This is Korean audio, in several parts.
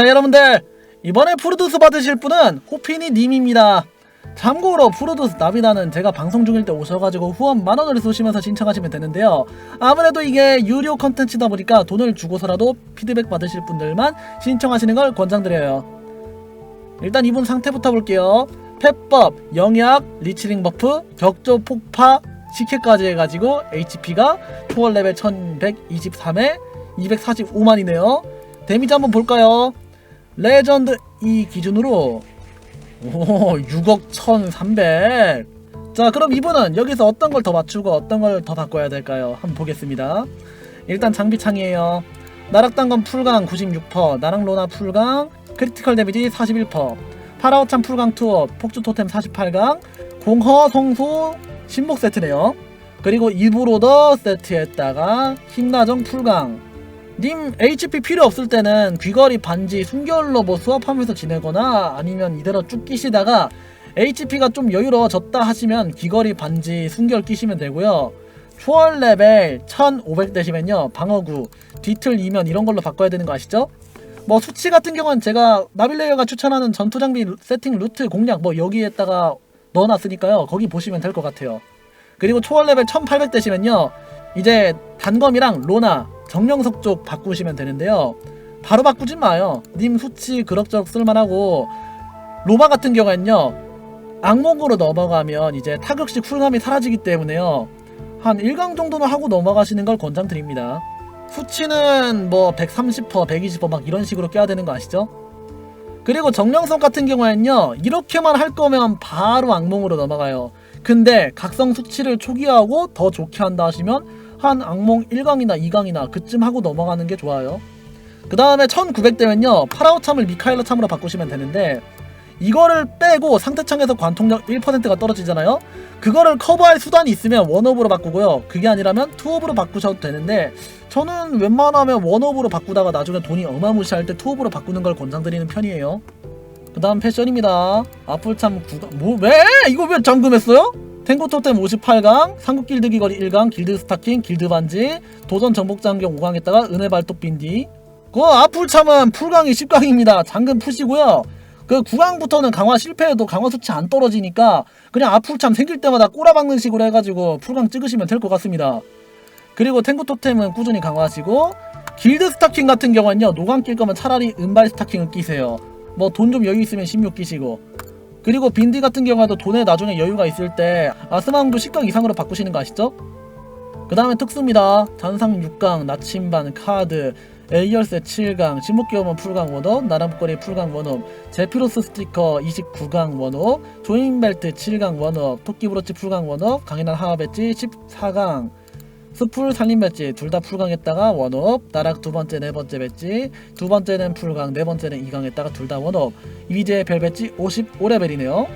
자 여러분들 이번에 프로듀스 받으실 분은 호피니 님입니다. 참고로 프로듀스 나비다는 제가 방송 중일 때 오셔가지고 후원 만원을 쏘시면서 신청하시면 되는데요. 아무래도 이게 유료 컨텐츠다 보니까 돈을 주고서라도 피드백 받으실 분들만 신청하시는 걸 권장드려요. 일단 이분 상태부터 볼게요. 펫법, 영약, 리치링 버프, 격조 폭파, 식혜까지 해가지고 HP가 초월 레벨 1123에 245만이네요. 데미지 한번 볼까요? 레전드 이 기준으로 오 6억 1300. 자 그럼 이분은 여기서 어떤 걸 더 맞추고 어떤 걸 더 바꿔야 될까요? 한번 보겠습니다. 일단 장비창이에요. 나락당건 풀강 96%, 나락 로나 풀강, 크리티컬 데미지 41%, 파라오참 풀강 투어, 폭주 토템 48강, 공허 성소 신목 세트네요. 그리고 일부로더 세트에다가 힘나정 풀강, 님 HP 필요 없을 때는 귀걸이 반지 순결로 뭐 수업하면서 지내거나 아니면 이대로 쭉 끼시다가 HP가 좀 여유로워졌다 하시면 귀걸이 반지 순결 끼시면 되고요. 초월 레벨 1500 되시면요. 방어구 뒤틀 이면 이런 걸로 바꿔야 되는 거 아시죠? 뭐 수치 같은 경우는 제가 나빌레이어가 추천하는 전투 장비 세팅 루트 공략 뭐 여기에다가 넣어놨으니까요. 거기 보시면 될 것 같아요. 그리고 초월 레벨 1800 되시면요 이제 단검이랑 로나 정령석 쪽 바꾸시면 되는데요. 바로 바꾸진 마요. 님 수치 그럭저럭 쓸만하고 로마 같은 경우에는요. 악몽으로 넘어가면 이제 타격식 쿨감이 사라지기 때문에요. 한 1강 정도는 하고 넘어가시는 걸 권장드립니다. 수치는 뭐 130%, 120%, 막 이런 식으로 껴야 되는 거 아시죠? 그리고 정령석 같은 경우에는요. 이렇게만 할 거면 바로 악몽으로 넘어가요. 근데 각성 수치를 초기화하고 더 좋게 한다 하시면 한 악몽 1강이나 2강이나 그쯤 하고 넘어가는 게 좋아요. 그 다음에 1900대면요. 파라오 참을 미카엘러 참으로 바꾸시면 되는데 이거를 빼고 상대창에서 관통력 1%가 떨어지잖아요. 그거를 커버할 수단이 있으면 원업으로 바꾸고요. 그게 아니라면 투업으로 바꾸셔도 되는데 저는 웬만하면 원업으로 바꾸다가 나중에 돈이 어마무시할 때 투업으로 바꾸는 걸 권장드리는 편이에요 그 다음 패션입니다 아플참 9강 뭐 왜? 이거 왜 잠금했어요? 탱고 토템 58강, 삼국 길드 귀걸이 1강, 길드 스타킹, 길드 반지, 도전 정복 장경 5강에다가 은혜 발톱 빈디. 그 아플 참은 풀강이 10강입니다. 잠금 푸시고요. 그 9강부터는 강화 실패해도 강화 수치 안 떨어지니까 그냥 아플 참 생길 때마다 꼬라박는 식으로 해가지고 풀강 찍으시면 될 것 같습니다. 그리고 탱고 토템은 꾸준히 강화하시고 길드 스타킹 같은 경우는요 노강 낄 거면 차라리 은발 스타킹을 끼세요. 뭐 돈 좀 여유 있으면 16 끼시고 그리고 빈디 같은 경우에도 돈에 나중에 여유가 있을 때 아스망도 10강 이상으로 바꾸시는 거 아시죠? 그 다음에 특수입니다. 잔상 6강, 나침반, 카드, 에이열세 7강, 신목기어문 풀강 원업, 나랑목걸이 풀강 원업, 제피로스 스티커 29강 원업, 조인벨트 7강 원업, 토끼브로치 풀강 원업, 강인한 하하 배지 14강, 스풀 살림 배지 둘 다 풀강했다가 원업, 나락 두 번째 네 번째 배지, 두 번째는 풀강, 네 번째는 2강했다가 둘 다 원업, 이제 별 배지 55레벨이네요.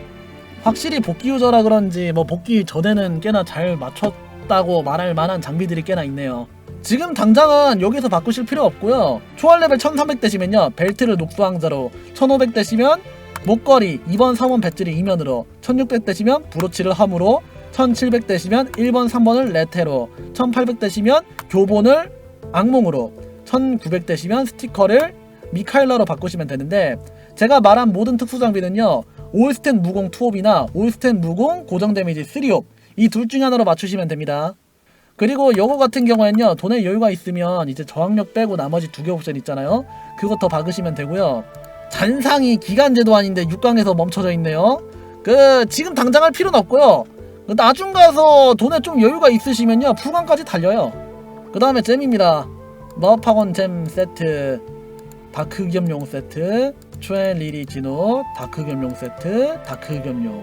확실히 복귀 유저라 그런지 뭐 복귀 전에는 꽤나 잘 맞췄다고 말할 만한 장비들이 꽤나 있네요. 지금 당장은 여기서 바꾸실 필요 없고요. 초월 레벨 1300 되시면요. 벨트를 녹수왕자로 1500 되시면 목걸이 2번 3번 배지를 이면으로 1600 되시면 브로치를 함으로 1700 되시면 1번 3번을 레테로 1800 되시면 교본을 악몽으로 1900 되시면 스티커를 미카일러로 바꾸시면 되는데 제가 말한 모든 특수 장비는요 올스텐 무공 투옵이나 올스텐 무공 고정 데미지 3옵 이 둘 중에 하나로 맞추시면 됩니다. 그리고 요거 같은 경우에는요 돈에 여유가 있으면 이제 저항력 빼고 나머지 두 개 옵션 있잖아요. 그것 더 박으시면 되고요. 잔상이 기간제도 아닌데 6강에서 멈춰져 있네요. 그 지금 당장 할 필요는 없고요. 그 나중 가서 돈에 좀 여유가 있으시면요 풀강까지 달려요. 그 다음에 잼입니다. 마법학원 잼 세트 다크 겸용 세트 초엔 리리 진호 다크 겸용 세트 다크 겸용.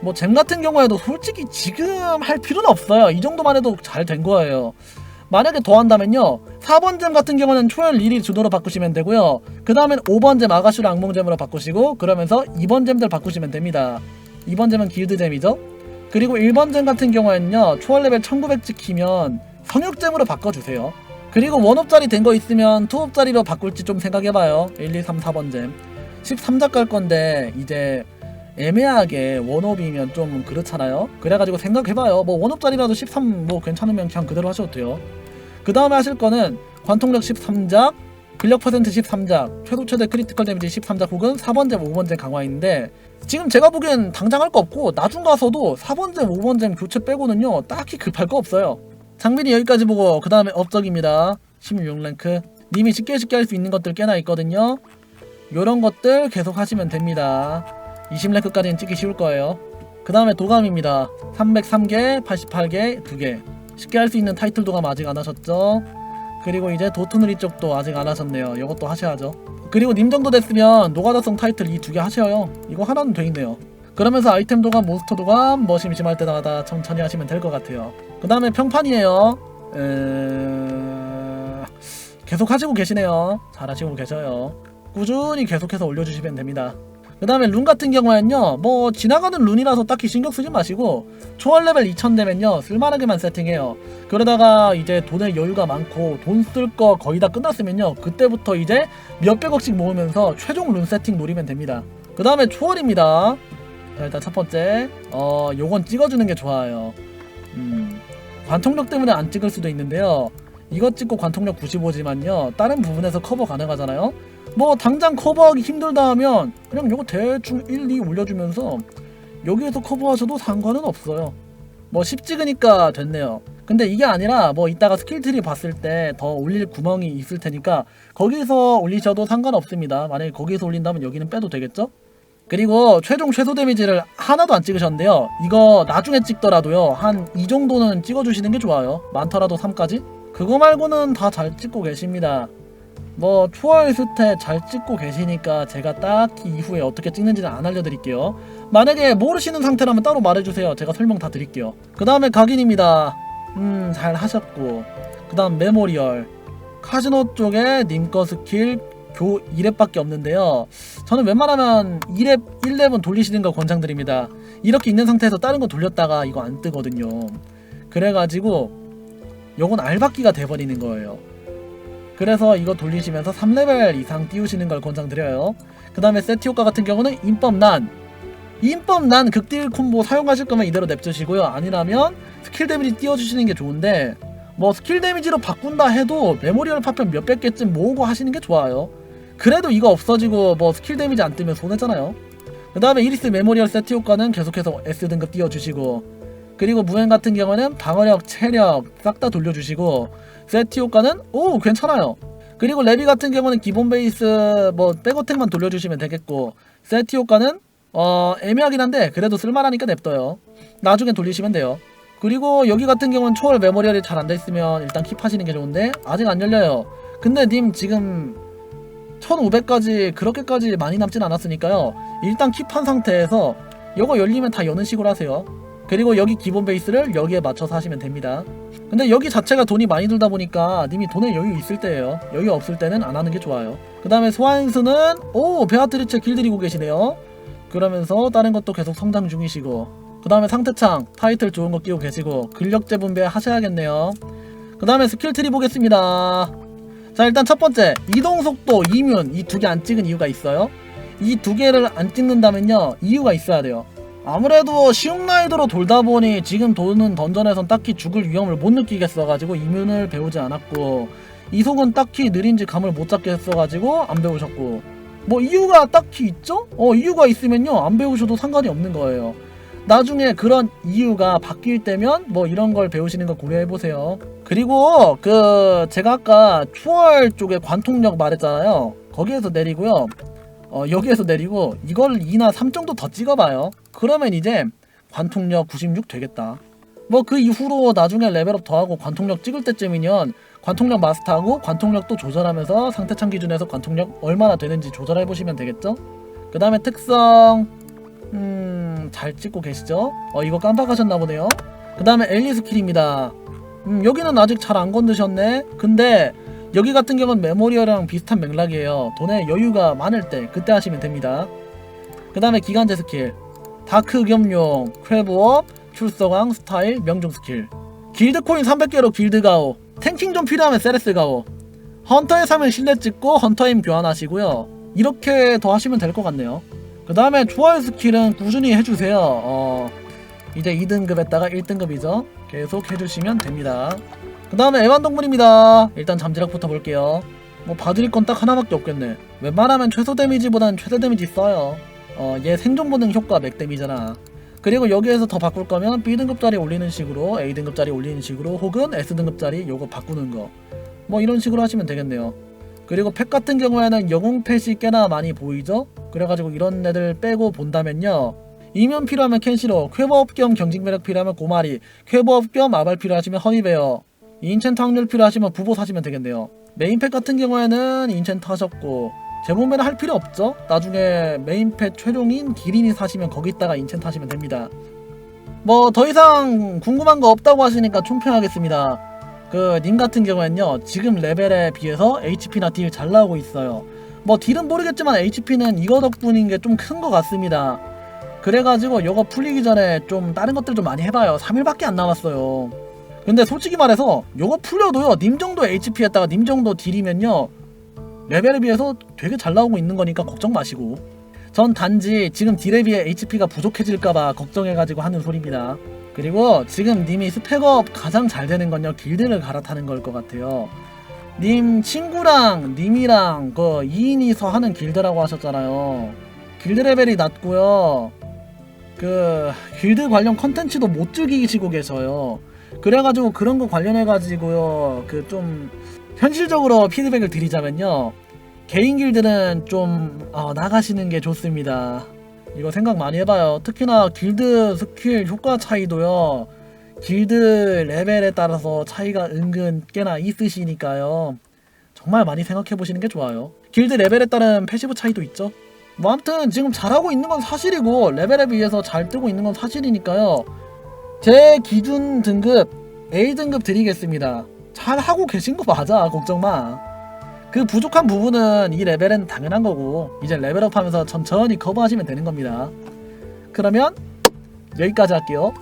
뭐 잼 같은 경우에도 솔직히 지금 할 필요는 없어요. 이 정도만 해도 잘 된 거예요. 만약에 더 한다면요 4번 잼 같은 경우는 초연 리리 준호로 바꾸시면 되고요. 그 다음엔 5번 잼 아가슈르 악몽잼으로 바꾸시고 그러면서 2번 잼들 바꾸시면 됩니다. 2번 잼은 길드 잼이죠 그리고 1번 잼 같은 경우에는요 초월 레벨 1900 찍히면 성역잼으로 바꿔주세요. 그리고 원업짜리 된 거 있으면 투업짜리로 바꿀지 좀 생각해봐요. 1, 2, 3, 4번 잼. 13작 갈 건데 이제 애매하게 원업이면 좀 그렇잖아요. 그래가지고 생각해봐요. 뭐 원업짜리라도 13 뭐 괜찮으면 그냥 그대로 하셔도 돼요. 그 다음에 하실 거는 관통력 13작 근력 퍼센트 13작, 최소 최대 크리티컬 데미지 13작 혹은 4번잼, 5번잼 강화인데 지금 제가 보기엔 당장 할 거 없고 나중 가서도 4번잼, 5번잼 교체 빼고는요 딱히 급할 거 없어요. 장비는 여기까지 보고 그 다음에 업적입니다. 16랭크 님이 쉽게 쉽게 할 수 있는 것들 꽤나 있거든요. 요런 것들 계속 하시면 됩니다. 20랭크까지는 찍기 쉬울 거예요. 그 다음에 도감입니다. 303개, 88개, 2개. 쉽게 할 수 있는 타이틀 도감 아직 안 하셨죠? 그리고 이제 도토누리 쪽도 아직 안 하셨네요. 이것도 하셔야죠. 그리고 님 정도 됐으면 노가다성 타이틀 이 두 개 하셔요. 이거 하나는 돼 있네요. 그러면서 아이템 도감, 몬스터 도감, 뭐 심심할 때마다 천천히 하시면 될 것 같아요. 그 다음에 평판이에요. 에... 계속 하시고 계시네요. 잘 하시고 계셔요. 꾸준히 계속해서 올려주시면 됩니다. 그 다음에 룬 같은 경우에는요 뭐 지나가는 룬이라서 딱히 신경 쓰지 마시고 초월 레벨 2000 되면요 쓸만하게만 세팅해요. 그러다가 이제 돈에 여유가 많고 돈 쓸 거 거의 다 끝났으면요 그때부터 이제 몇백억씩 모으면서 최종 룬 세팅 노리면 됩니다. 그 다음에 초월입니다. 자 일단 첫 번째. 어 요건 찍어주는 게 좋아요. 음 관통력 때문에 안 찍을 수도 있는데요 이것 찍고 관통력 95지만요 다른 부분에서 커버 가능하잖아요. 뭐 당장 커버하기 힘들다 하면 그냥 요거 대충 1, 2 올려주면서 여기에서 커버하셔도 상관은 없어요. 뭐 10 찍으니까 됐네요. 근데 이게 아니라 뭐 이따가 스킬트리 봤을 때 더 올릴 구멍이 있을 테니까 거기서 올리셔도 상관없습니다. 만약에 거기서 올린다면 여기는 빼도 되겠죠? 그리고 최종 최소 데미지를 하나도 안 찍으셨는데요. 이거 나중에 찍더라도요. 한 이 정도는 찍어주시는 게 좋아요. 많더라도 3까지 그거 말고는 다 잘 찍고 계십니다. 뭐 초월 스탯 잘 찍고 계시니까 제가 딱히 이후에 어떻게 찍는지는 안 알려드릴게요. 만약에 모르시는 상태라면 따로 말해주세요. 제가 설명 다 드릴게요. 그 다음에 각인입니다. 음 잘 하셨고. 그 다음 메모리얼. 카지노 쪽에 님거 스킬 교 2렙밖에 없는데요. 저는 웬만하면 2렙 1렙은 돌리시는 거 권장드립니다. 이렇게 있는 상태에서 다른 거 돌렸다가 이거 안 뜨거든요. 그래가지고 요건 알박기가 돼버리는 거예요 그래서 이거 돌리시면서 3레벨 이상 띄우시는 걸 권장드려요. 그 다음에 세트 효과 같은 경우는 인법난 인법난 극딜 콤보 사용하실 거면 이대로 냅두시고요. 아니라면 스킬 데미지 띄워주시는 게 좋은데 뭐 스킬 데미지로 바꾼다 해도 메모리얼 파편 몇백 개쯤 모으고 하시는 게 좋아요. 그래도 이거 없어지고 뭐 스킬 데미지 안 뜨면 손해잖아요. 그 다음에 이리스 메모리얼 세트 효과는 계속해서 S등급 띄워주시고 그리고 무행 같은 경우는 방어력, 체력 싹 다 돌려주시고 세트 효과는 오 괜찮아요. 그리고 레비 같은 경우는 기본 베이스 뭐 백어택만 돌려주시면 되겠고 세트 효과는 어 애매하긴 한데 그래도 쓸만하니까 냅둬요. 나중에 돌리시면 돼요. 그리고 여기 같은 경우는 초월 메모리얼이 잘 안 돼 있으면 일단 킵하시는 게 좋은데 아직 안 열려요. 근데 님 지금 1500까지 그렇게까지 많이 남진 않았으니까요. 일단 킵한 상태에서 이거 열리면 다 여는 식으로 하세요. 그리고 여기 기본 베이스를 여기에 맞춰서 하시면 됩니다. 근데 여기 자체가 돈이 많이 들다 보니까 님이 돈에 여유 있을 때예요. 여유 없을 때는 안 하는 게 좋아요. 그 다음에 소환수는 오 베아트리체 길들이고 계시네요. 그러면서 다른 것도 계속 성장 중이시고 그 다음에 상태창 타이틀 좋은 거 끼고 계시고 근력 재분배 하셔야겠네요. 그 다음에 스킬 트리 보겠습니다. 자 일단 첫 번째 이동 속도 이뮨 이 두 개 안 찍은 이유가 있어요. 이 두 개를 안 찍는다면요 이유가 있어야 돼요. 아무래도 쉬운 라이드로 돌다 보니 지금 도는 던전에선 딱히 죽을 위험을 못 느끼겠어가지고 이면을 배우지 않았고 이속은 딱히 느린지 감을 못 잡겠어가지고 안 배우셨고. 뭐 이유가 딱히 있죠? 어 이유가 있으면요. 안 배우셔도 상관이 없는 거예요. 나중에 그런 이유가 바뀔 때면 뭐 이런 걸 배우시는 거 고려해보세요. 그리고 그 제가 아까 추월 쪽에 관통력 말했잖아요. 거기에서 내리고요 어, 여기에서 내리고 이걸 2나 3 정도 더 찍어봐요. 그러면 이제 관통력 96 되겠다. 뭐 그 이후로 나중에 레벨업 더하고 관통력 찍을 때쯤이면 관통력 마스터하고 관통력도 조절하면서 상태창 기준에서 관통력 얼마나 되는지 조절해 보시면 되겠죠? 그 다음에 특성 음... 잘 찍고 계시죠? 어 이거 깜빡하셨나 보네요. 그 다음에 엘리 스킬입니다. 음 여기는 아직 잘 안 건드셨네. 근데 여기 같은 경우는 메모리어랑 비슷한 맥락이에요. 돈에 여유가 많을 때 그때 하시면 됩니다. 그 다음에 기간제 스킬 다크 겸용, 크랩업, 출석왕, 스타일, 명중 스킬 길드 코인 300개로 길드 가오 탱킹 좀 필요하면 세레스 가오 헌터의 3을 실내 찍고 헌터임 교환하시고요. 이렇게 더 하시면 될 것 같네요. 그 다음에 초월 스킬은 꾸준히 해주세요. 어, 이제 2등급에다가 1등급이죠. 계속 해주시면 됩니다. 그 다음에 애완동물입니다. 일단 잠지력부터 볼게요. 뭐 봐드릴 건 딱 하나밖에 없겠네. 웬만하면 최소 데미지보단 최대 데미지 써요. 어 얘 생존 본능 효과 맥 데미잖아. 그리고 여기에서 더 바꿀 거면 B등급짜리 올리는 식으로 A등급짜리 올리는 식으로 혹은 S등급짜리 요거 바꾸는 거. 뭐 이런 식으로 하시면 되겠네요. 그리고 팩 같은 경우에는 영웅 펫이 꽤나 많이 보이죠? 그래가지고 이런 애들 빼고 본다면요. 이면 필요하면 캔시로 쾌버업 겸 경직 매력 필요하면 고마리 쾌버업 겸 아발 필요하시면 허니베어 인챈트 확률 필요하시면 부보 사시면 되겠네요. 메인팩 같은 경우에는 인챈트 하셨고 제몸에는 할 필요 없죠? 나중에 메인팩 최종인 기린이 사시면 거기다가 인챈트 하시면 됩니다. 뭐 더 이상 궁금한 거 없다고 하시니까 총평하겠습니다. 그 님 같은 경우엔요 지금 레벨에 비해서 HP나 딜 잘 나오고 있어요. 뭐 딜은 모르겠지만 HP는 이거 덕분인 게 좀 큰 것 같습니다. 그래가지고 이거 풀리기 전에 좀 다른 것들 좀 많이 해봐요. 3일밖에 안 남았어요 근데 솔직히 말해서 요거 풀려도요 님 정도 HP에다가 님 정도 딜이면요 레벨에 비해서 되게 잘 나오고 있는 거니까 걱정 마시고. 전 단지 지금 딜에 비해 HP가 부족해질까봐 걱정해가지고 하는 소리입니다. 그리고 지금 님이 스펙업 가장 잘 되는 건요 길드를 갈아타는 걸 것 같아요. 님 친구랑 님이랑 그 2인이서 하는 길드라고 하셨잖아요. 길드 레벨이 낮고요. 그 길드 관련 컨텐츠도 못 즐기시고 계셔요 그래가지고 그런 거 관련해가지고요 그 좀 현실적으로 피드백을 드리자면요 개인 길드는 좀 어, 나가시는 게 좋습니다. 이거 생각 많이 해봐요. 특히나 길드 스킬 효과 차이도요 길드 레벨에 따라서 차이가 은근 꽤나 있으시니까요 정말 많이 생각해 보시는 게 좋아요. 길드 레벨에 따른 패시브 차이도 있죠? 뭐 아무튼 지금 잘하고 있는 건 사실이고 레벨에 비해서 잘 뜨고 있는 건 사실이니까요 제 기준 등급 A등급 드리겠습니다. 잘 하고 계신 거 맞아 걱정 마 그 부족한 부분은 이 레벨은 당연한 거고 이제 레벨업 하면서 천천히 커버하시면 되는 겁니다. 그러면 여기까지 할게요